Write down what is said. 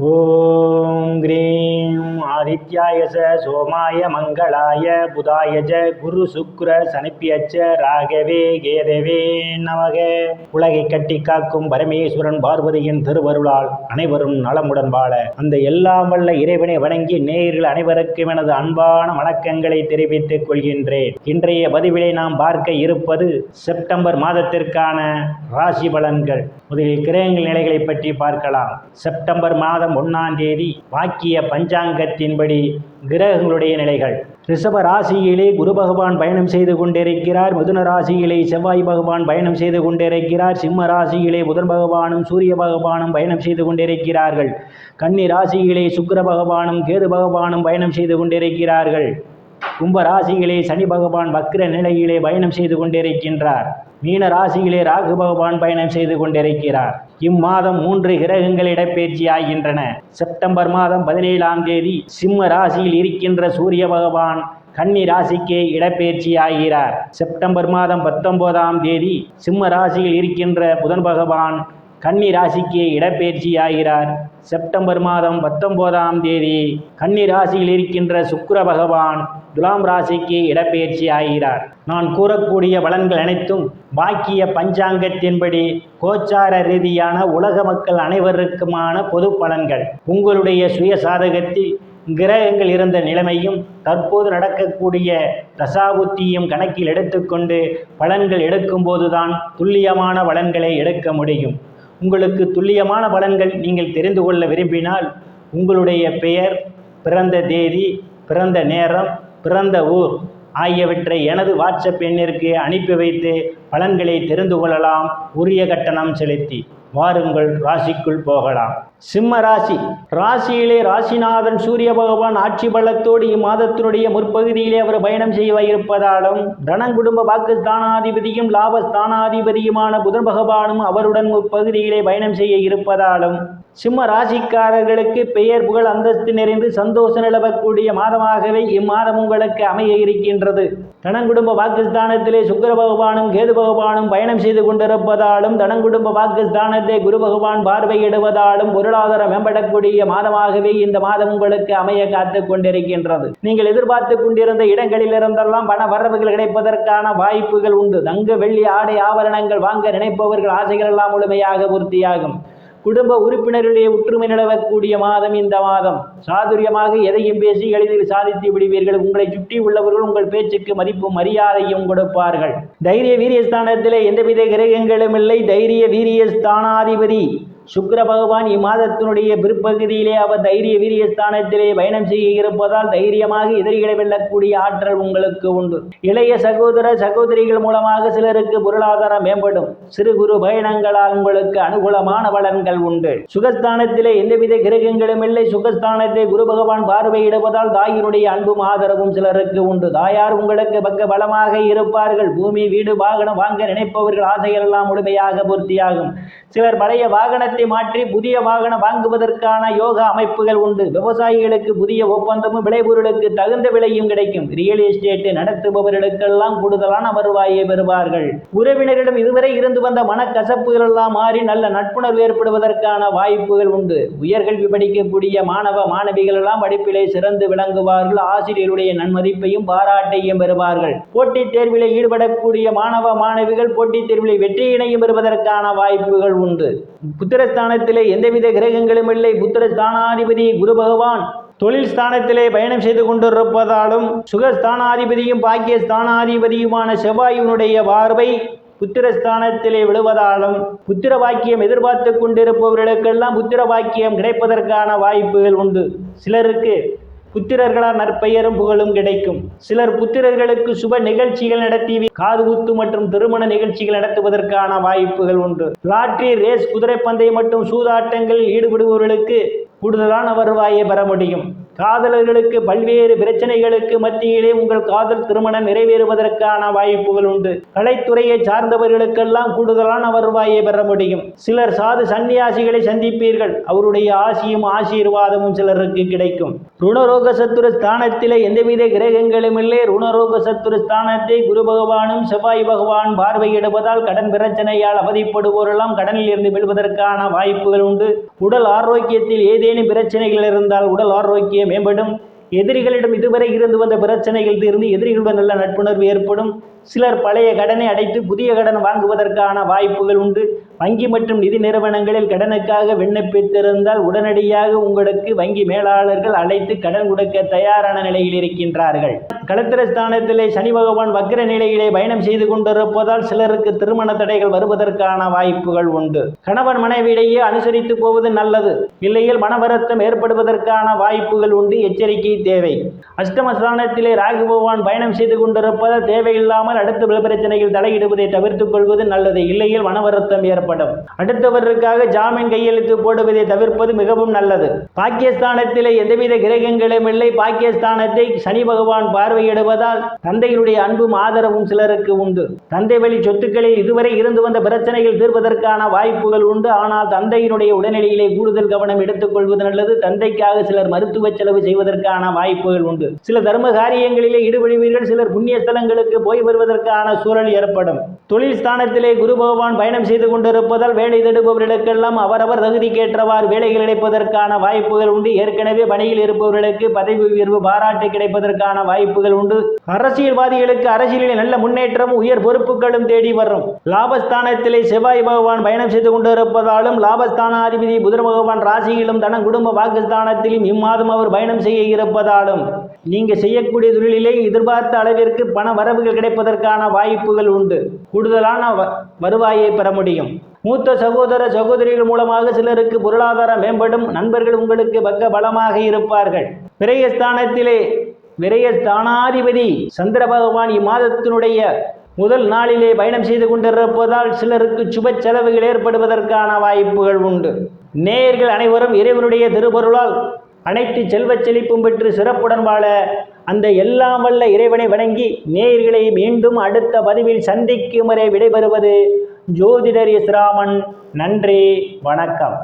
ॐ ग्रीं ஆதித்யாய ச சோமாய மங்களாய புதாய ஜ குரு சுக்ர சனிப்பியச்ச ராகவே கேதவே நமக. உலகை கட்டி காக்கும் பரமேஸ்வரன் பார்வதியின் திருவருளால் அனைவரும் நலமுடன் வாழ. அந்த எல்லாம் வல்ல இறைவனை வணங்கி நேயர்கள் அனைவருக்கும் எனது அன்பான வணக்கங்களை தெரிவித்துக் கொள்கின்றேன். இன்றைய பதிவிலை நாம் பார்க்க இருப்பது செப்டம்பர் மாதத்திற்கான ராசி பலன்கள். முதலில் கிரகங்கள் நிலைகளை பற்றி பார்க்கலாம். செப்டம்பர் மாதம் ஒன்னாம் தேதி வாக்கிய பஞ்சாங்கத்தின் பஞ்சாங்கத்தின்படி கிரகங்களுடைய நிலைகள். ரிஷப ராசியிலே குரு பகவான் பயணம் செய்து கொண்டிருக்கிறார். மிதுன ராசியிலே செவ்வாய் பகவான் பயணம் செய்து கொண்டிருக்கிறார். சிம்ம ராசியிலே புதன் பகவானும் சூரிய பகவானும் பயணம் செய்து கொண்டிருக்கிறார்கள். கன்னி ராசியிலே சுக்கிர பகவானும் கேது பகவானும் பயணம் செய்து கொண்டிருக்கிறார்கள். கும்பராசிகளே சனி பகவான் வக்ர நிலையிலே பயணம் செய்து கொண்டிருக்கின்றார். மீன ராசியிலே ராகு பகவான் பயணம் செய்து கொண்டிருக்கிறார். இம்மாதம் மூன்று கிரகங்கள் இடப்பெயர்ச்சி ஆகின்றன. செப்டம்பர் மாதம் பதினேழாம் தேதி சிம்ம ராசியில் இருக்கின்ற சூரிய பகவான் கன்னி ராசிக்கு இடப்பெயர்ச்சி ஆகிறார். செப்டம்பர் மாதம் பத்தொன்பதாம் தேதி சிம்ம ராசியில் இருக்கின்ற புதன் பகவான் கன்னி ராசிக்கு இடப்பெயர்ச்சி ஆகிறார் செப்டம்பர் மாதம் பத்தொன்பதாம் தேதி கன்னி ராசியில் இருக்கின்ற சுக்கிர பகவான் துலாம் ராசிக்கு இடப்பெயர்ச்சி ஆகிறார் நான் கூறக்கூடிய பலன்கள் அனைத்தும் பாக்கிய பஞ்சாங்கத்தின்படி கோச்சார ரீதியான உலக மக்கள் அனைவருக்குமான பொது பலன்கள். உங்களுடைய சுய சாதகத்தில் கிரகங்கள் இருந்த நிலைமையும் தற்போது நடக்கக்கூடிய தசாபுத்தியும் கணக்கில் எடுத்துக்கொண்டு பலன்கள் எடுக்கும்போதுதான் துல்லியமான பலன்களை எடுக்க முடியும். உங்களுக்கு துல்லியமான பலன்கள் நீங்கள் தெரிந்து கொள்ள விரும்பினால் உங்களுடைய பெயர் பிறந்த தேதி பிறந்த நேரம் பிறந்த ஊர் ஆகியவற்றை எனது வாட்ஸ்அப் எண்ணிற்கு அனுப்பி வைத்து பலன்களை தெரிந்து கொள்ளலாம். உரிய கட்டணம் செலுத்தி. வாருங்கள் ராசிக்குள் போகலாம். சிம்ம ராசி ராசியிலே ராசிநாதன் சூரிய பகவான் ஆட்சி பலத்தோடு இம்மாதத்தினுடைய முற்பகுதியிலே அவர் பயணம் செய்ய இருப்பதாலும் தனங்குடும்ப வாக்கு ஸ்தானாதிபதியும் லாப ஸ்தானாதிபதியுமான புதன் பகவானும் அவருடன் முற்பகுதியிலே பயணம் செய்ய இருப்பதாலும் சிம்ம ராசிக்காரர்களுக்கு பெயர் புகழ் அந்தஸ்து நிறைந்து சந்தோஷம் நிலவக்கூடிய மாதமாகவே இம்மாதம் உங்களுக்கு அமைய இருக்கின்றது. தனங்குடும்ப வாக்குஸ்தானத்திலே சுக்கிர பகவானும் கேது பகவானும் பயணம் செய்து கொண்டிருப்பதாலும் தனங்குடும்ப வாக்குஸ்தானத்தை குரு பகவான் பார்வையிடுவதாலும் பொருளாதாரம் மேம்படக்கூடிய மாதமாகவே இந்த மாதம் உங்களுக்கு அமைய காத்து கொண்டிருக்கின்றது. நீங்கள் எதிர்பார்த்து கொண்டிருந்த இடங்களில் இருந்தெல்லாம் பண வரவுகள் கிடைப்பதற்கான வாய்ப்புகள் உண்டு. தங்க வெள்ளி ஆடை ஆபரணங்கள் வாங்க நினைப்பவர்கள் ஆசைகள் எல்லாம் முழுமையாக பூர்த்தியாகும். குடும்ப உறுப்பினர்களே ஒற்றுமை நிலவக்கூடிய மாதம் இந்த மாதம். சாதுரியமாக எதையும் பேசி எளிதில் சாதித்து விடுவீர்கள். உங்களை சுற்றி உள்ளவர்கள் உங்கள் பேச்சுக்கு மதிப்பும் மரியாதையும் கொடுப்பார்கள். தைரிய வீரியஸ்தானத்திலே எந்தவித கிரகங்களும் இல்லை. தைரிய வீரிய ஸ்தானாதிபதி சுக்கர பகவான் இம்மாதத்தினுடைய பிற்பகுதியிலே அவர் தைரிய வீரிய ஸ்தானத்திலே பயணம் செய்ய இருப்பதால் தைரியமாக எதிரிகளை வெல்லக்கூடிய ஆற்றல் உங்களுக்கு உண்டு. இளைய சகோதர சகோதரிகள் மூலமாக சிலருக்கு பொருளாதாரம் மேம்படும். சிறு குறு பயணங்களால் உங்களுக்கு அனுகூலமான பலன்கள் உண்டு. சுகஸ்தானத்திலே எந்தவித கிரகங்களும் இல்லை. சுகஸ்தானத்தை குரு பகவான் பார்வையிடுவதால் தாயினுடைய அன்பும் ஆதரவும் சிலருக்கு உண்டு. தாயார் உங்களுக்கு பக்க பலமாக இருப்பார்கள். பூமி வீடு வாகனம் வாங்க நினைப்பவர்கள் ஆசைகள் எல்லாம் முழுமையாக பூர்த்தியாகும். சிலர் பழைய வாகனத்தை மாற்றி புதிய வாகனம் வாங்குவதற்கான யோகா அமைப்புகள் உண்டு. விவசாயிகளுக்கு புதிய ஒப்பந்தமும் விளைபொருளுக்கு தகுந்த விலையும் கிடைக்கும். ரியல் எஸ்டேட் நடத்துபவர்களுக்கெல்லாம் கூடுதலான வருவாயை பெறுவார்கள். உறவினரிடம் இதுவரை இருந்து வந்த மனக்கசப்புகள் எல்லாம் மாறி நல்ல நட்புணர்வு ஏற்படுவதற்கான வாய்ப்புகள் உண்டு. உயர்கல்வி படிக்கக்கூடிய மாணவ மாணவிகள் எல்லாம் படிப்பிலே சிறந்து விளங்குவார்கள். ஆசிரியருடைய நன்மதிப்பையும் பாராட்டையும் பெறுவார்கள். போட்டித் தேர்விலே ஈடுபடக்கூடிய மாணவ மாணவிகள் போட்டித் தேர்விலே வெற்றியினையும் பெறுவதற்கான வாய்ப்புகள் உண்டு. ஸ்தானத்திலே எந்தவித கிரகங்களும் இல்லை. புத்திரஸ்தானாதிபதி குரு பகவான் தொழில் ஸ்தானத்திலே பயணம் செய்து கொண்டிருப்பதாலும் சுகஸ்தானாதிபதியும் பாக்கிய ஸ்தானாதிபதியுமான செவ்வாயினுடைய பார்வை புத்திரஸ்தானத்திலே விழுவதாலும் புத்திர பாக்கியம் எதிர்பார்த்து கொண்டிருப்பவர்களுக்கெல்லாம் புத்திர பாக்கியம் கிடைப்பதற்கான வாய்ப்புகள் உண்டு. சிலருக்கு புத்திரர்களால் நற்பெயரும் புகழும் கிடைக்கும். சிலர் புத்திரர்களுக்கு சுப நிகழ்ச்சிகள் நடத்தி காது குத்து மற்றும் திருமண நிகழ்ச்சிகள் நடத்துவதற்கான வாய்ப்புகள் உண்டு. லாட்டரி ரேஸ் குதிரைப்பந்தயம் மற்றும் சூதாட்டங்களில் ஈடுபடுபவர்களுக்கு கூடுதலான வருவாயை பெற முடியும். காதலர்களுக்கு பல்வேறு பிரச்சனைகளுக்கு மத்தியிலே உங்கள் காதல் திருமணம் நிறைவேறுவதற்கான வாய்ப்புகள் உண்டு. கலைத்துறையை சார்ந்தவர்களுக்கெல்லாம் கூடுதலான வருவாயை பெற முடியும். சிலர் சாது சந்நியாசிகளை சந்திப்பீர்கள். அவருடைய ஆசியும் ஆசீர்வாதமும் சிலருக்கு கிடைக்கும். ருணரோக சத்துரு ஸ்தானத்திலே எந்தவித கிரகங்களும் இல்லை. ருணரோக சத்துரு ஸ்தானத்தை குரு பகவானும் செவ்வாய் பகவான் பார்வையிடுவதால் கடன் பிரச்சனையால் அவதிப்படுவோரெல்லாம் கடனில் இருந்து விடுவதற்கான வாய்ப்புகள் உண்டு. உடல் ஆரோக்கியத்தில் ஏதேனும் ஏதேனும் பிரச்சனைகள் இருந்தால் உடல் ஆரோக்கியம் மேம்படும். எதிரிகளிடம் இதுவரை இருந்து வந்த பிரச்சனைகள் தீர்ந்து எதிரிகளுடன் நல்ல நட்புணர்வு ஏற்படும். சிலர் பழைய கடனை அடைத்து புதிய கடன் வாங்குவதற்கான வாய்ப்புகள் உண்டு. வங்கி மற்றும் நிதி நிறுவனங்களில் கடனுக்காக விண்ணப்பித்திருந்தால் உடனடியாக உங்களுக்கு வங்கி மேலாளர்கள் அழைத்து கடன் கொடுக்க தயாரான நிலையில் இருக்கின்றார்கள். களத்திரஸ்தானத்திலே சனி பகவான் வக்ர நிலையிலே பயணம் செய்து கொண்டிருப்பதால் சிலருக்கு திருமண தடைகள் வருவதற்கான வாய்ப்புகள் உண்டு. கணவன் மனைவியிடையே அனுசரித்து போவது நல்லது. இல்லையில் மனவரத்தம் ஏற்படுவதற்கான வாய்ப்புகள் உண்டு. எச்சரிக்கை தேவை. அஷ்டமஸ்தானத்திலே ராகு பகவான் பயணம் செய்து கொண்டிருப்பதால் தேவையில்லாமல் அடுத்த பிரச்சனையில் தலையிடுவதை தவிர்த்துக் கொள்வது நல்லது. இல்லையில் மனவருத்தம் ஏற்படும். அடுத்தவருக்காக ஜாமீன் கையெழுத்து போடுவதை தவிர்ப்பது மிகவும் நல்லது. பாகிஸ்தானத்திலே எந்தவித கிரகங்களும் இல்லை. பாகிஸ்தானத்தை சனி பகவான் பார்வையிடுவதால் தந்தையினுடைய அன்பும் ஆதரவும் சிலருக்கு உண்டு. தந்தை வழி சொத்துக்களில் இதுவரை இருந்து வந்த பிரச்சனைகள் தீர்வதற்கான வாய்ப்புகள் உண்டு. ஆனால் தந்தையினுடைய உடல்நிலையிலே கூடுதல் கவனம் எடுத்துக்கொள்வது நல்லது. தந்தைக்காக சிலர் மருத்துவ செலவு செய்வதற்கான வாய்ப்புகள் உண்டு. சில தர்ம காரியங்களிலே ஈடுபடுவீர்கள். சிலர் புண்ணிய ஸ்தலங்களுக்கு போய் வருவதற்கான சூழல் ஏற்படும். தொழில் ஸ்தானத்திலே குரு பகவான் பயணம் செய்து கொண்டிருப்பதால் வேலை தேடுபவர்களுக்கெல்லாம் அவரவர் தகுதிக்கேற்றவாறு வேலைகள் கிடைப்பதற்கான வாய்ப்புகள் உண்டு. ஏற்கனவே பணியில் இருப்பவர்களுக்கு பதவி உயர்வு பாராட்டு கிடைப்பதற்கான வாய்ப்புகள் உண்டு. அரசியல்வாதிகளுக்கு அரசியலில் நல்ல முன்னேற்றமும் உயர் பொறுப்புகளும் தேடி வரும். லாபஸ்தானத்திலே செவ்வாய் பகவான் பயணம் செய்து கொண்டிருப்பதாலும் லாபஸ்தானாதிபதி புதன் பகவான் ராசியிலும் தன குடும்ப வாக்குஸ்தானத்திலும் இம்மாதம் அவர் பயணம் செய்ய இருப்பதாலும் நீங்க செய்யக்கூடிய தொழிலிலே எதிர்பார்த்த அளவிற்கு பண வரவுகள் கிடைப்பதற்கு பெறுவதற்கான வாய்ப்புகள் உண்டு. கூடுதலான வருவாயை பெற முடியும். மூத்த சகோதர சகோதரிகள் மூலமாக சிலருக்கு பொருளாதாரம் மேம்படும் நண்பர்கள் உங்களுக்கு பக்க பலமாக இருப்பார்கள். விரயஸ்தானத்திலே விரயஸ்தானாதிபதி சந்திர பகவான் இம்மாதத்தினுடைய முதல் நாளிலே பயணம் செய்து கொண்டிருப்பதால் சிலருக்கு சுப செலவுகள் ஏற்படுவதற்கான வாய்ப்புகள் உண்டு. நேயர்கள் அனைவரும் இறைவனுடைய திருப்பொருளால் அனைத்து செல்வச் செழிப்பும் பெற்று சிறப்புடன் வாழ அந்த எல்லாம் வல்ல இறைவனை வணங்கி நேர்களை மீண்டும் அடுத்த பதிவில் சந்திக்கும் வரை விடைபெறுவது ஜோதிடர் இஸ்ராமன் நன்றி வணக்கம்.